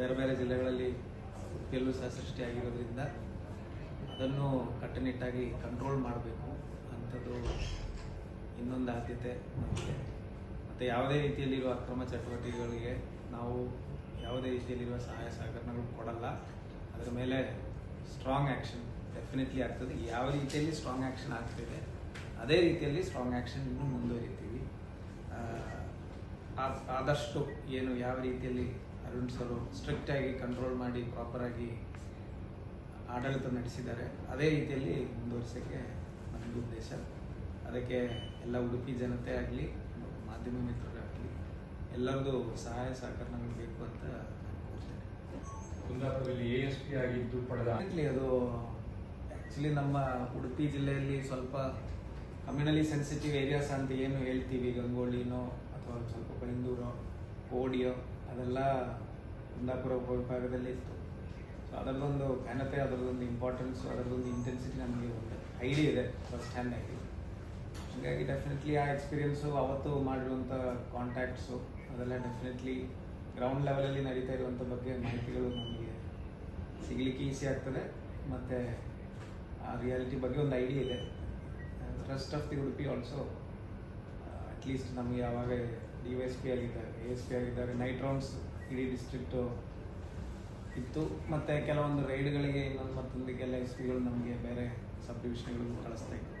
ಬೇರೆ ಬೇರೆ ಜಿಲ್ಲೆಗಳಲ್ಲಿ ಗೆಲುವು ಸಹ ಸೃಷ್ಟಿಯಾಗಿರೋದ್ರಿಂದ ಅದನ್ನು ಕಟ್ಟುನಿಟ್ಟಾಗಿ ಕಂಟ್ರೋಲ್ ಮಾಡಬೇಕು ಅಂಥದ್ದು ಇನ್ನೊಂದು ಆದ್ಯತೆ ನಮಗೆ. ಮತ್ತು ಯಾವುದೇ ರೀತಿಯಲ್ಲಿರುವ ಅಕ್ರಮ ಚಟುವಟಿಕೆಗಳಿಗೆ ನಾವು ಯಾವುದೇ ರೀತಿಯಲ್ಲಿರುವ ಸಹಾಯ ಸಹಕರಣಗಳು ಕೊಡಲ್ಲ. ಅದರ ಮೇಲೆ ಸ್ಟ್ರಾಂಗ್ ಆ್ಯಕ್ಷನ್ ಡೆಫಿನೆಟ್ಲಿ ಆಗ್ತದೆ. ಯಾವ ರೀತಿಯಲ್ಲಿ ಸ್ಟ್ರಾಂಗ್ ಆ್ಯಕ್ಷನ್ ಆಗ್ತಿದೆ, ಅದೇ ರೀತಿಯಲ್ಲಿ ಸ್ಟ್ರಾಂಗ್ ಆ್ಯಕ್ಷನ್ ಇನ್ನೂ ಮುಂದುವರಿತೀವಿ. ಆದಷ್ಟು ಏನು ಯಾವ ರೀತಿಯಲ್ಲಿ ಅರುಣ್ ಸರ್ ಸ್ಟ್ರಿಕ್ಟಾಗಿ ಕಂಟ್ರೋಲ್ ಮಾಡಿ ಪ್ರಾಪರಾಗಿ ಆಡಳಿತ ನಡೆಸಿದ್ದಾರೆ. ಅದೇ ರೀತಿಯಲ್ಲಿ ಮುಂದುವರಿಸೋಕ್ಕೆ ನನ್ನ ಉದ್ದೇಶ. ಅದಕ್ಕೆ ಎಲ್ಲ ಉಡುಪಿ ಜನತೆ ಆಗಲಿ ಮಾಧ್ಯಮ ಮಿತ್ರರಾಗಲಿ ಎಲ್ಲರದು ಸಹಾಯ ಸಹಕರಣಗಳು ಬೇಕು ಅಂತ ನಾನು ಕೋರ್ತೇನೆ. ಕುಂದಾಪುರದಲ್ಲಿ ಎ ಎಸ್ ಪಿ ಆಗಿದ್ದು ಪಡೆದ ಅದು ಆ್ಯಕ್ಚುಲಿ ನಮ್ಮ ಉಡುಪಿ ಜಿಲ್ಲೆಯಲ್ಲಿ ಸ್ವಲ್ಪ ಕಮ್ಯುನಲಿ ಸೆನ್ಸಿಟಿವ್ ಏರಿಯಾಸ್ ಅಂತ ಏನು ಹೇಳ್ತೀವಿ ಗಂಗೋಳಿನೋ ಅಥವಾ ಸ್ವಲ್ಪ ಬೈಂದೂರೋ ಓಡಿಯೋ ಅದೆಲ್ಲ ಕುಂದಾಪುರ ಉಪವಿಭಾಗದಲ್ಲಿ ಇತ್ತು. ಸೊ ಅದರದೊಂದು ಘನತೆ ಅದರದೊಂದು ಇಂಪಾರ್ಟೆನ್ಸು ಅದರದೊಂದು ಇಂಟೆನ್ಸಿಟಿ ನಮಗೆ ಒಂದು ಐಡಿ ಇದೆ ಫಸ್ಟ್ ಹ್ಯಾಂಡ್ ಆಗಿ ಹಾಗಾಗಿ ಡೆಫಿನೆಟ್ಲಿ ಆ ಎಕ್ಸ್ಪೀರಿಯೆನ್ಸು ಅವತ್ತು ಮಾಡಿರುವಂಥ ಕಾಂಟ್ಯಾಕ್ಟ್ಸು ಅದೆಲ್ಲ ಡೆಫಿನೆಟ್ಲಿ ಗ್ರೌಂಡ್ ಲೆವೆಲಲ್ಲಿ ನಡೀತಾ ಇರುವಂಥ ಬಗ್ಗೆ ಮಾಹಿತಿಗಳು ನಮಗೆ ಸಿಗಲಿಕ್ಕೆ ಈಸಿ ಆಗ್ತದೆ. ಮತ್ತು ಆ ರಿಯಾಲಿಟಿ ಬಗ್ಗೆ ಒಂದು ಐಡಿಯಾ ಇದೆ. Rest of the Udupi also at least ನಮಗೆ ಯಾವಾಗ D Y S P A S P ಆಗಿದ್ದಾರೆ ನೈಟ್ ರೌಂಡ್ಸ್ ಇಡೀ ಡಿಸ್ಟ್ರಿಕ್ಟು ಇತ್ತು. ಮತ್ತು ಕೆಲವೊಂದು ರೈಡ್ಗಳಿಗೆ ಇನ್ನೊಂದು ಮತ್ತೊಂದಕ್ಕೆಲ್ಲ ಎಸ್ ಪಿಗಳು ನಮಗೆ ಬೇರೆ ಸಬ್ ಡಿವಿಷನ್ಗಳಿಗೂ ಕಳಿಸ್ತಾ ಇತ್ತು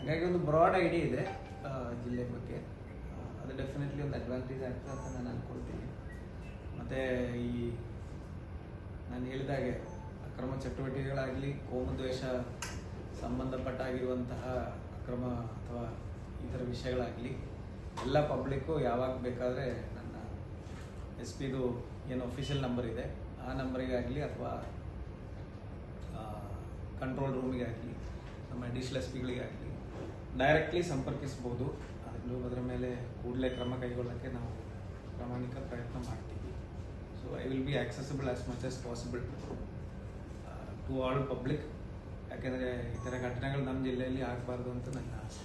ಹಾಗಾಗಿ ಒಂದು ಬ್ರಾಡ್ ಐಡಿಯಾ ಇದೆ ಜಿಲ್ಲೆ ಬಗ್ಗೆ. ಅದು ಡೆಫಿನೆಟ್ಲಿ ಒಂದು ಅಡ್ವಾಂಟೇಜ್ ಆಗ್ತದೆ ಅಂತ ನಾನು ಅಂದ್ಕೊಳ್ತೀನಿ ಮತ್ತು ಈ ನಾನು ಹೇಳಿದಾಗೆ ಅಕ್ರಮ ಚಟುವಟಿಕೆಗಳಾಗಲಿ ಕೋಮದ್ವೇಷ ಸಂಬಂಧಪಟ್ಟಾಗಿರುವಂತಹ ಅಕ್ರಮ ಅಥವಾ ಇತರ ವಿಷಯಗಳಾಗಲಿ, ಎಲ್ಲ ಪಬ್ಲಿಕ್ಕು ಯಾವಾಗ ಬೇಕಾದರೆ ನನ್ನ ಎಸ್ ಪಿದು ಏನು ಅಫಿಷಿಯಲ್ ನಂಬರ್ ಇದೆ. ಆ ನಂಬರಿಗಾಗಲಿ ಅಥವಾ ಕಂಟ್ರೋಲ್ ರೂಮಿಗಾಗಲಿ ನಮ್ಮ ಅಡಿಷನಲ್ ಎಸ್ ಪಿಗಳಿಗಾಗಲಿ ಡೈರೆಕ್ಟ್ಲಿ ಸಂಪರ್ಕಿಸ್ಬೋದು ಅದನ್ನು ಅದರ ಮೇಲೆ ಕೂಡಲೇ ಕ್ರಮ ಕೈಗೊಳ್ಳೋಕ್ಕೆ ನಾವು ಪ್ರಾಮಾಣಿಕ ಪ್ರಯತ್ನ ಮಾಡ್ತೀವಿ. So I will be accessible as much as possible to all public ಯಾಕೆಂದರೆ ಈ ಥರ ಘಟನೆಗಳು ನಮ್ಮ ಜಿಲ್ಲೆಯಲ್ಲಿ ಆಗಬಾರ್ದು ಅಂತ ನನ್ನ ಆಸೆ.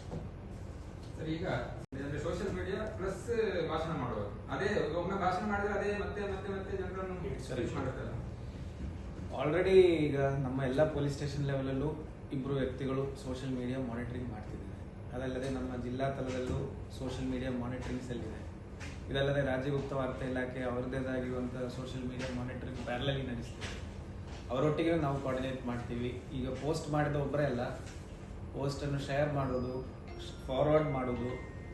ಸರ್ ಈಗ ಅಂದ್ರೆ ಸೋಷಿಯಲ್ ಮೀಡಿಯಾ ಪ್ಲಸ್ ಭಾಷಣ ಮಾಡೋದು. ಅದೇ ಒಮ್ಮೆ ಭಾಷಣ ಮಾಡಿದ್ರೆ ಅದೇ ಮತ್ತೆ ಮತ್ತೆ ಮತ್ತೆ ಜನರನ್ನು ಮಾಡುತ್ತಲ್ಲ. ಆಲ್ರೆಡಿ ಈಗ ನಮ್ಮ ಎಲ್ಲ ಪೊಲೀಸ್ ಸ್ಟೇಷನ್ ಲೆವೆಲಲ್ಲೂ ಇಬ್ಬರು ವ್ಯಕ್ತಿಗಳು ಸೋಷಿಯಲ್ ಮೀಡಿಯಾ ಮಾನಿಟರಿಂಗ್ ಮಾಡ್ತಿದ್ದಾರೆ. ಅದಲ್ಲದೆ ನಮ್ಮ ಜಿಲ್ಲಾ ತಲದಲ್ಲೂ ಸೋಷಿಯಲ್ ಮೀಡಿಯಾ ಮಾನಿಟರಿಂಗ್ ಸೆಲ್ ಇದೆ. ಇದಲ್ಲದೆ ರಾಜ್ಯ ಗುಪ್ತ ವಾರ್ತಾ ಇಲಾಖೆ ಅವರದ್ದೇದಾಗಿರುವಂಥ ಸೋಷಿಯಲ್ ಮೀಡಿಯಾ ಮಾನಿಟರಿಂಗ್ ಪ್ಯಾರಲಲ್ಲಿ ನಡೆಸ್ತೀವಿ ಅವರೊಟ್ಟಿಗೆ ನಾವು ಕೋಆರ್ಡಿನೇಟ್ ಮಾಡ್ತೀವಿ. ಈಗ ಪೋಸ್ಟ್ ಮಾಡಿದ ಒಬ್ಬರೇ ಅಲ್ಲ ಪೋಸ್ಟನ್ನು ಶೇರ್ ಮಾಡೋದು ಫಾರ್ವರ್ಡ್ ಮಾಡೋದು,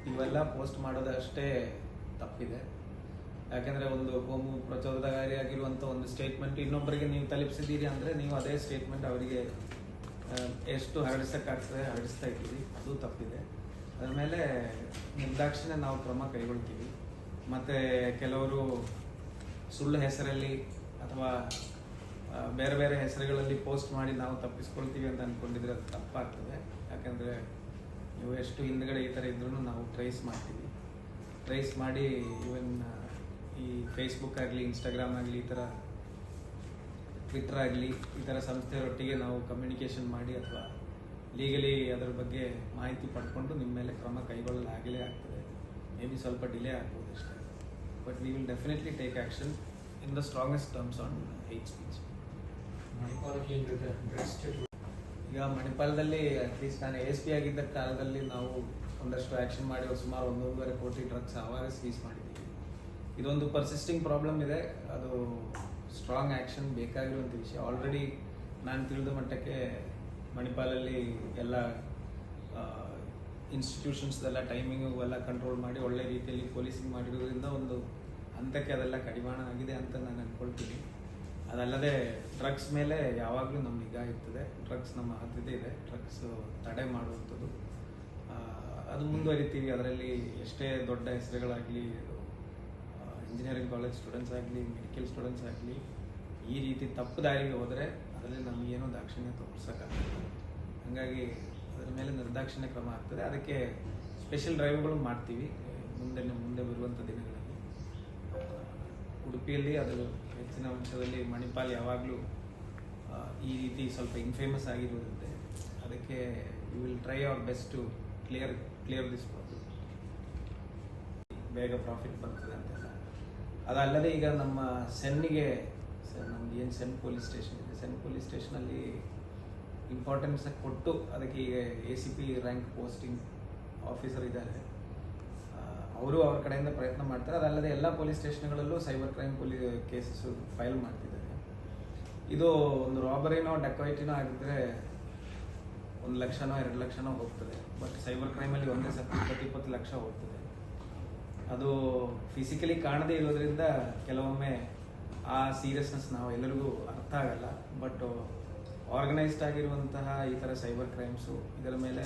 ಇವೆಲ್ಲ ಪೋಸ್ಟ್ ಮಾಡೋದು ಅಷ್ಟೇ ತಪ್ಪಿದೆ. ಯಾಕೆಂದರೆ ಒಂದು ಹೋಮು ಪ್ರಚೋದಕಾರಿಯಾಗಿರುವಂಥ ಒಂದು ಸ್ಟೇಟ್ಮೆಂಟ್ ಇನ್ನೊಬ್ಬರಿಗೆ ನೀವು ತಲುಪಿಸಿದ್ದೀರಿ ಅಂದರೆ ನೀವು ಅದೇ ಸ್ಟೇಟ್ಮೆಂಟ್ ಅವರಿಗೆ ಎಷ್ಟು ಹರಡಿಸೋಕ್ಕಾಗ್ತದೆ ಹರಡಿಸ್ತಾ ಇದ್ದೀವಿ ಅದು ತಪ್ಪಿದೆ. ಅದ್ರ ಮೇಲೆ ನಿರ್ದಾಕ್ಷಿಣ್ಯ ನಾವು ಕ್ರಮ ಕೈಗೊಳ್ತೀವಿ. ಮತ್ತು ಕೆಲವರು ಸುಳ್ಳು ಹೆಸರಲ್ಲಿ ಅಥವಾ ಬೇರೆ ಬೇರೆ ಹೆಸರುಗಳಲ್ಲಿ ಪೋಸ್ಟ್ ಮಾಡಿ ನಾವು ತಪ್ಪಿಸ್ಕೊಳ್ತೀವಿ ಅಂತ ಅಂದ್ಕೊಂಡಿದ್ರೆ ಅದು ತಪ್ಪಾಗ್ತದೆ. ಯಾಕಂದರೆ ನೀವು ಎಷ್ಟು ಹಿಂದ್ಗಡೆ ಈ ಥರ ಇದ್ರೂ ನಾವು ಟ್ರೈಸ್ ಮಾಡ್ತೀವಿ. ಟ್ರೈಸ್ ಮಾಡಿ ಇವನ್ ಈ ಫೇಸ್ಬುಕ್ ಆಗಲಿ ಇನ್ಸ್ಟಾಗ್ರಾಮ್ ಆಗಲಿ, ಈ ಥರ ಟ್ವಿಟರ್ ಆಗಲಿ, ಈ ಥರ ಸಂಸ್ಥೆಯರೊಟ್ಟಿಗೆ ನಾವು ಕಮ್ಯುನಿಕೇಷನ್ ಮಾಡಿ ಅಥವಾ ಲೀಗಲಿ ಅದರ ಬಗ್ಗೆ ಮಾಹಿತಿ ಪಡ್ಕೊಂಡು ನಿಮ್ಮ ಮೇಲೆ ಕ್ರಮ ಕೈಗೊಳ್ಳಲಾಗಲೇ ಆಗ್ತದೆ. ಮೇ ಬಿ ಸ್ವಲ್ಪ ಡಿಲೇ ಆಗ್ಬೋದು ಅಷ್ಟೇ. But we will definitely take action in the strongest terms on hate speech Manipal ಕೇಂದ್ರದ ಡ್ರಗ್ಸ್ ಚಟುವಟಿಕೆ ಈಗ ಮಣಿಪಾಲದಲ್ಲಿ ಅಟ್ಲೀಸ್ಟ್ ನಾನು ಎಸ್ ಪಿ ಆಗಿದ್ದ ಕಾಲದಲ್ಲಿ ನಾವು ಒಂದಷ್ಟು ಆ್ಯಕ್ಷನ್ ಮಾಡಿ ಸುಮಾರು ಒಂದೂವರೆ ಕೋಟಿ ಡ್ರಗ್ಸ್ ಆವಾಗ ಸೀಸ್ ಮಾಡಿದ್ದೀವಿ. ಇದೊಂದು ಪರ್ಸಿಸ್ಟಿಂಗ್ ಪ್ರಾಬ್ಲಮ್ ಇದೆ. ಅದು ಸ್ಟ್ರಾಂಗ್ ಆ್ಯಕ್ಷನ್ ಬೇಕಾಗಿರುವಂಥ ವಿಷಯ. ಆಲ್ರೆಡಿ ನಾನು ತಿಳಿದ ಮಟ್ಟಕ್ಕೆ ಮಣಿಪಾಲಲ್ಲಿ ಎಲ್ಲ ಇನ್ಸ್ಟಿಟ್ಯೂಷನ್ಸ್ದೆಲ್ಲ ಟೈಮಿಂಗು ಎಲ್ಲ ಕಂಟ್ರೋಲ್ ಮಾಡಿ ಒಳ್ಳೆ ರೀತಿಯಲ್ಲಿ ಪೊಲೀಸಿಂಗ್ ಮಾಡಿರೋದ್ರಿಂದ ಒಂದು ಹಂತಕ್ಕೆ ಅದೆಲ್ಲ ಕಡಿವಾಣ ಆಗಿದೆ ಅಂತ ನಾನು ಅಂದ್ಕೊಳ್ತೀನಿ ಅದಲ್ಲದೆ ಡ್ರಗ್ಸ್ ಮೇಲೆ ಯಾವಾಗಲೂ ನಮ್ಮ ನಿಗಾ ಇರ್ತದೆ. ಡ್ರಗ್ಸ್ ನಮ್ಮ ಹತ್ತಿರ ಇದೆ. ಡ್ರಗ್ಸ್ ತಡೆ ಮಾಡುವಂಥದ್ದು. ಅದು ಮುಂದುವರಿತೀವಿ. ಅದರಲ್ಲಿ ಎಷ್ಟೇ ದೊಡ್ಡ ಹೆಸರುಗಳಾಗಲಿ ಇಂಜಿನಿಯರಿಂಗ್ ಕಾಲೇಜ್ ಸ್ಟೂಡೆಂಟ್ಸ್ ಆಗಲಿ ಮೆಡಿಕಲ್ ಸ್ಟೂಡೆಂಟ್ಸ್ ಆಗಲಿ, ಈ ರೀತಿ ತಪ್ಪು ದಾರಿಗೆ ಹೋದರೆ ಅದರಲ್ಲಿ ನಮಗೇನು ದಾಕ್ಷಿಣ್ಯ ತೋರ್ಸೋಕ್ಕಾಗ್ತದೆ ಹಾಗಾಗಿ ಅದರ ಮೇಲೆ ನಿರ್ದಾಕ್ಷಿಣ್ಯ ಕ್ರಮ ಆಗ್ತದೆ. ಅದಕ್ಕೆ ಸ್ಪೆಷಲ್ ಡ್ರೈವ್ಗಳು ಮಾಡ್ತೀವಿ. ಮುಂದೆ ಮುಂದೆ ಬರುವಂಥ ದಿನಗಳಲ್ಲಿ. ಉಡುಪಿಯಲ್ಲಿ ಅದು ಹೆಚ್ಚಿನ ಅಂಶದಲ್ಲಿ ಮಣಿಪಾಲ್ ಯಾವಾಗಲೂ ಈ ರೀತಿ ಸ್ವಲ್ಪ ಇನ್ಫೇಮಸ್ ಆಗಿರುವುದಂತೆ ಅದಕ್ಕೆ you will try our best to clear clear this problem ಬೇಗ ಪ್ರಾಫಿಟ್ ಬರ್ತದೆ ಅಂತೆಲ್ಲ ಅದಲ್ಲದೆ ಈಗ ನಮ್ಮ ಸೆನ್ನಿಗೆ ಸರ್ ನಮ್ದು ಏನು ಸೆನ್ ಪೊಲೀಸ್ ಸ್ಟೇಷನ್ ಇದೆ. ಸೆನ್ ಪೊಲೀಸ್ ಸ್ಟೇಷನಲ್ಲಿ ಇಂಪಾರ್ಟೆನ್ಸ್ ಕೊಟ್ಟು ಅದಕ್ಕೆ ಈಗ A C P rank posting officer ಇದ್ದಾರೆ. ಅವರು ಅವ್ರ ಕಡೆಯಿಂದ ಪ್ರಯತ್ನ ಮಾಡ್ತಾರೆ. ಅದಲ್ಲದೆ ಎಲ್ಲ ಪೊಲೀಸ್ ಸ್ಟೇಷನ್ಗಳಲ್ಲೂ ಸೈಬರ್ ಕ್ರೈಮ್ ಪೊಲೀ ಕೇಸಸ್ ಫೈಲ್ ಮಾಡ್ತಿದ್ದಾರೆ. ಇದು ಒಂದು ರಾಬರಿನೋ ಡೆಕೋರೇಟಿನೋ ಆಗಿದ್ರೆ ಒಂದು ಲಕ್ಷನೋ, ಎರಡು ಲಕ್ಷನೋ ಹೋಗ್ತದೆ. ಬಟ್ ಸೈಬರ್ ಕ್ರೈಮಲ್ಲಿ ಒಂದೇ ಸತಿ ಇಪ್ಪತ್ತು ಇಪ್ಪತ್ತು ಲಕ್ಷ ಹೋಗ್ತದೆ. ಅದು ಫಿಸಿಕಲಿ ಕಾಣದೇ ಇರೋದ್ರಿಂದ ಕೆಲವೊಮ್ಮೆ ಆ ಸೀರಿಯಸ್ನೆಸ್ ನಾವು ಎಲ್ಲರಿಗೂ ಅರ್ಥ ಆಗಲ್ಲ. ಬಟ್ ಆರ್ಗನೈಸ್ಡ್ ಆಗಿರುವಂತಹ ಈ ಥರ ಸೈಬರ್ ಕ್ರೈಮ್ಸು ಇದರ ಮೇಲೆ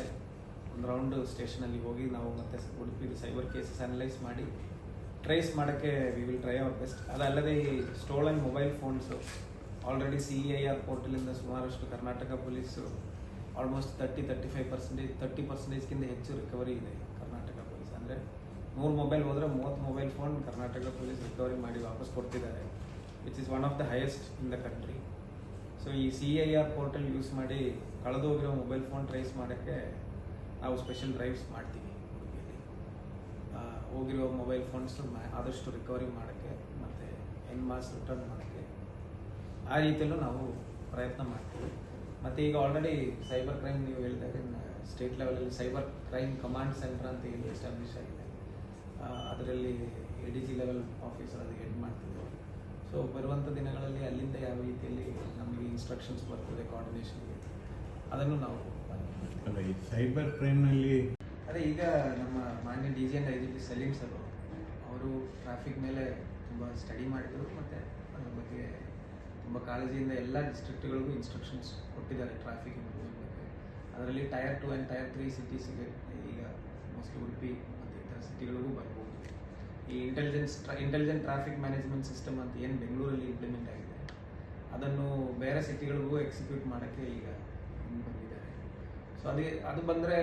ಒಂದು ರೌಂಡ್ ಸ್ಟೇಷನಲ್ಲಿ ಹೋಗಿ ನಾವು ಮತ್ತೆ ಉಡುಪಿ ಸೈಬರ್ ಕೇಸಸ್ ಅನಲೈಸ್ ಮಾಡಿ ಟ್ರೇಸ್ ಮಾಡೋಕ್ಕೆ we will try our best ಅದಲ್ಲದೆ ಈ stolen mobile phones already C I R ಪೋರ್ಟಲಿಂದ ಸುಮಾರಷ್ಟು Karnataka police almost thirty thirty five percentage thirty ಪರ್ಸೆಂಟೇಜ್ಗಿಂತ ಹೆಚ್ಚು ರಿಕವರಿ ಇದೆ ಕರ್ನಾಟಕ ಪೊಲೀಸ್. ಅಂದರೆ ನೂರು ಮೊಬೈಲ್ ಹೋದರೆ ಮೂವತ್ತು mobile phone Karnataka police recovery ಮಾಡಿ ವಾಪಸ್ ಕೊಡ್ತಿದ್ದಾರೆ which is one of the highest in the country so ಈ C I R portal use ಮಾಡಿ ಕಳೆದೋಗಿರೋ ಮೊಬೈಲ್ ಫೋನ್ ಟ್ರೇಸ್ ಮಾಡೋಕ್ಕೆ ನಾವು ಸ್ಪೆಷಲ್ ಡ್ರೈವ್ಸ್ ಮಾಡ್ತೀವಿ ಉಡುಪಿಯಲ್ಲಿ. ಹೋಗಿರೋ ಮೊಬೈಲ್ ಫೋನ್ಸ್ ಆದಷ್ಟು ರಿಕವರಿ ಮಾಡೋಕ್ಕೆ ಮತ್ತು ಎನ್ ಮಾಸ್ ರಿಟರ್ನ್ ಮಾಡೋಕ್ಕೆ ಆ ರೀತಿಯಲ್ಲೂ ನಾವು ಪ್ರಯತ್ನ ಮಾಡ್ತೀವಿ. ಮತ್ತು ಈಗ ಆಲ್ರೆಡಿ ಸೈಬರ್ ಕ್ರೈಮ್ ನೀವು ಹೇಳಿದಾಗ ಸ್ಟೇಟ್ ಲೆವೆಲಲ್ಲಿ ಸೈಬರ್ ಕ್ರೈಮ್ ಕಮಾಂಡ್ ಸೆಂಟರ್ ಅಂತ ಇಲ್ಲಿ ಎಸ್ಟಾಬ್ಲಿಷ್ ಆಗಿದೆ. ಅದರಲ್ಲಿ A D G level officer ಅದು ಹೆಡ್ ಮಾಡ್ತಿದ್ದರು ಸೊ ಬರುವಂಥ ದಿನಗಳಲ್ಲಿ ಅಲ್ಲಿಂದ ಯಾವ ರೀತಿಯಲ್ಲಿ ನಮಗೆ ಇನ್ಸ್ಟ್ರಕ್ಷನ್ಸ್ ಬರ್ತದೆ ಕೋಆರ್ಡಿನೇಷನ್ಗೆ ಅದನ್ನು ನಾವು ಅಲ್ಲ ಈ ಸೈಬರ್ ಕ್ರೈಮ್ನಲ್ಲಿ ಅದೇ ಈಗ ನಮ್ಮ ಮಾನ್ಯ D G and I G P Salim sir ಅವರು ಟ್ರಾಫಿಕ್ ಮೇಲೆ ತುಂಬ ಸ್ಟಡಿ ಮಾಡಿದರು ಮತ್ತು ಅದ್ರ ಬಗ್ಗೆ ತುಂಬ ಕಾಳಜಿಯಿಂದ ಎಲ್ಲ ಡಿಸ್ಟ್ರಿಕ್ಟ್ಗಳಿಗೂ ಇನ್ಸ್ಟ್ರಕ್ಷನ್ಸ್ ಕೊಟ್ಟಿದ್ದಾರೆ ಟ್ರಾಫಿಕ್ ಇಂಪ್ರೂವ್ಮೆಂಟ್ ಬಗ್ಗೆ. ಅದರಲ್ಲಿ tier two and tier three ಸಿಟೀಸಿಗೆ ಈಗ ಮೋಸ್ಟ್ಲಿ ಉಡುಪಿ ಮತ್ತು ಇತರ ಸಿಟಿಗಳಿಗೂ ಬರ್ಬೋದು. ಈ intelligence intelligent traffic management system ಅಂತ ಏನು ಬೆಂಗಳೂರಲ್ಲಿ ಇಂಪ್ಲಿಮೆಂಟ್ ಆಗಿದೆ ಅದನ್ನು ಬೇರೆ ಸಿಟಿಗಳಿಗೂ ಎಕ್ಸಿಕ್ಯೂಟ್ ಮಾಡೋಕ್ಕೆ ಈಗ ಸೊ ಅದೇ, ಅದು ಬಂದರೆ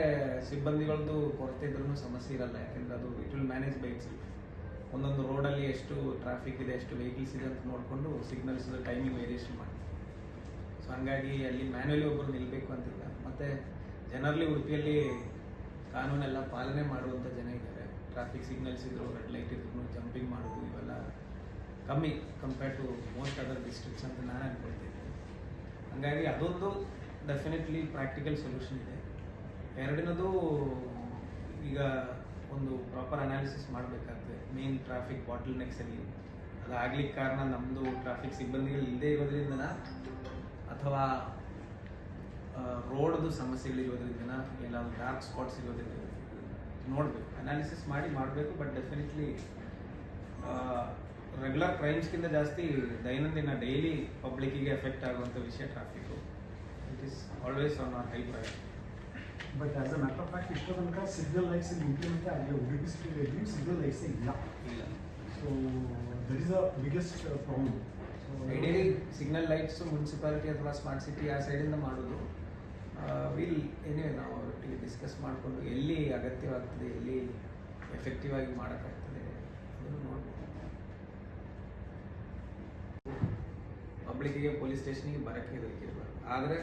ಸಿಬ್ಬಂದಿಗಳದ್ದು ಕೊರತೆ ಇದ್ರೂ ಸಮಸ್ಯೆ ಇರಲ್ಲ. ಯಾಕೆಂದ್ರೆ ಅದು it will manage by its ಒಂದೊಂದು ರೋಡಲ್ಲಿ ಎಷ್ಟು ಟ್ರಾಫಿಕ್ ಇದೆ, ಎಷ್ಟು ವೆಹಿಕಲ್ಸ್ ಇದೆ ಅಂತ ನೋಡಿಕೊಂಡು ಸಿಗ್ನಲ್ಸ್ ಟೈಮಿಂಗ್ ವೇರಿಯೇಷನ್ ಮಾಡಿ. ಸೊ ಹಂಗಾಗಿ ಅಲ್ಲಿ ಮ್ಯಾನ್ಯಲಿ ಒಬ್ಬರು ನಿಲ್ಲಬೇಕು ಅಂತಿಲ್ಲ. ಮತ್ತು ಜನರಲ್ಲಿ ಉಡುಪಿಯಲ್ಲಿ ಕಾನೂನೆಲ್ಲ ಪಾಲನೆ ಮಾಡುವಂಥ ಜನ ಇದ್ದಾರೆ. ಟ್ರಾಫಿಕ್ ಸಿಗ್ನಲ್ಸ್ ಇದ್ರು ರೆಡ್ ಲೈಟ್ ಇದ್ರು ಜಂಪಿಂಗ್ ಮಾಡೋದು, ಇವೆಲ್ಲ ಕಮ್ಮಿ compare to most other districts ಅಂತ ನಾನು ಅನ್ಕೊಳ್ತೀನಿ. ಹಾಗಾಗಿ ಅದೊಂದು ಡೆಫಿನೆಟ್ಲಿ ಪ್ರಾಕ್ಟಿಕಲ್ ಸೊಲ್ಯೂಷನ್ ಇದೆ. ಎರಡನೇದು ಈಗ ಒಂದು ಪ್ರಾಪರ್ ಅನಾಲಿಸಿಸ್ ಮಾಡಬೇಕಾಗ್ತದೆ ಮೇನ್ ಟ್ರಾಫಿಕ್ ಬಾಟಲ್ ನೆಕ್ಸಲ್ಲಿ ಅದಾಗ್ಲಿಕ್ಕೆ ಕಾರಣ ನಮ್ಮದು ಟ್ರಾಫಿಕ್ ಸಿಬ್ಬಂದಿಗಳು ಇಲ್ಲದೆ ಇರೋದ್ರಿಂದನ ಅಥವಾ ರೋಡ್ದು ಸಮಸ್ಯೆಗಳಿರೋದ್ರಿಂದನ ಇಲ್ಲ ಡಾರ್ಕ್ ಸ್ಪಾಟ್ಸ್ ಇರೋದ್ರಿಂದ ನೋಡಬೇಕು. ಅನಾಲಿಸಿಸ್ ಮಾಡಿ ಮಾಡಬೇಕು ಬಟ್ ಡೆಫಿನೆಟ್ಲಿ ರೆಗ್ಯುಲರ್ ಕ್ರೈಮ್ಸ್ಗಿಂತ ಜಾಸ್ತಿ ದೈನಂದಿನ ಡೈಲಿ ಪಬ್ಲಿಕ್ಕಿಗೆ ಎಫೆಕ್ಟ್ ಆಗುವಂಥ ವಿಷಯ traffic is always on our high priority but as a matter of fact ಇಷ್ಟೋ ತನಕ ಸಿಗ್ನಲ್ ಲೈಟ್ಸ್ ಇಂಪ್ಲಿಮೆಂಟ್ ಆಗಿದೆ ಉಡುಪಿ ಸಿಟಿಯಲ್ಲಿ ಸಿಗ್ನಲ್ ಲೈಟ್ಸೇ ಇಲ್ಲ ಇಲ್ಲ so that is the biggest problem ideally signal lights municipality ಅಥವಾ ಸ್ಮಾರ್ಟ್ ಸಿಟಿ ಆ ಸೈಡಿಂದ ಮಾಡೋದು. ವಿಲ್ ಏನೇ ನಾವು ಒಟ್ಟಿಗೆ ಡಿಸ್ಕಸ್ ಮಾಡಿಕೊಂಡು ಎಲ್ಲಿ ಅಗತ್ಯವಾಗ್ತದೆ ಎಲ್ಲಿ ಎಫೆಕ್ಟಿವ್ ಆಗಿ ಮಾಡೋಕ್ಕಾಗ್ತದೆ ಪಬ್ಲಿಕ್ಕಿಗೆ ಪೊಲೀಸ್ ಸ್ಟೇಷನಿಗೆ ಬರೋಕ್ಕೆ ಹೆದರಿಕೆ ಆದರೆ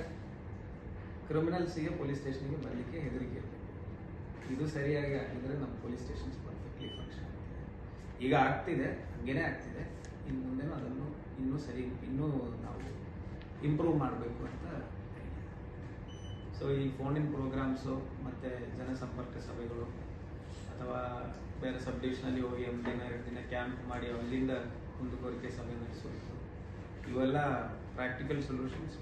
ಕ್ರಿಮಿನಲ್ಸಿಗೆ ಪೊಲೀಸ್ ಸ್ಟೇಷನ್ಗೆ ಬರಲಿಕ್ಕೆ ಹೆದರಿಕೆ ಇದು ಸರಿಯಾಗಿ ಆಗಿದ್ರೆ ನಮ್ಮ ಪೊಲೀಸ್ ಸ್ಟೇಷನ್ಸ್ ಪರ್ಫೆಕ್ಟ್ಲಿ ಫಂಕ್ಷನ್ ಈಗ ಆಗ್ತಿದೆ, ಹಂಗೇನೆ ಆಗ್ತಿದೆ. ಇನ್ನು ಮುಂದೆನೂ ಅದನ್ನು ಇನ್ನೂ ಸರಿ, ಇನ್ನೂ ನಾವು ಇಂಪ್ರೂವ್ ಮಾಡಬೇಕು ಅಂತ ಸೊ ಈ ಫೋನಿನ ಪ್ರೋಗ್ರಾಮ್ಸು ಮತ್ತು ಜನಸಂಪರ್ಕ ಸಭೆಗಳು, ಅಥವಾ ಬೇರೆ ಸಬ್ ಡಿವಿಷನಲ್ಲಿ ಹೋಗಿ ಒಂದು ದಿನ, ಎರಡು ದಿನ ಕ್ಯಾಂಪ್ ಮಾಡಿ ಅಲ್ಲಿಂದ ಕುಂದುಕೊರಿಕೆ ಸಭೆ ನಡೆಸೋದು. ಇವೆಲ್ಲ ಪ್ರಾಕ್ಟಿಕಲ್ ಸೊಲ್ಯೂಷನ್ಸ್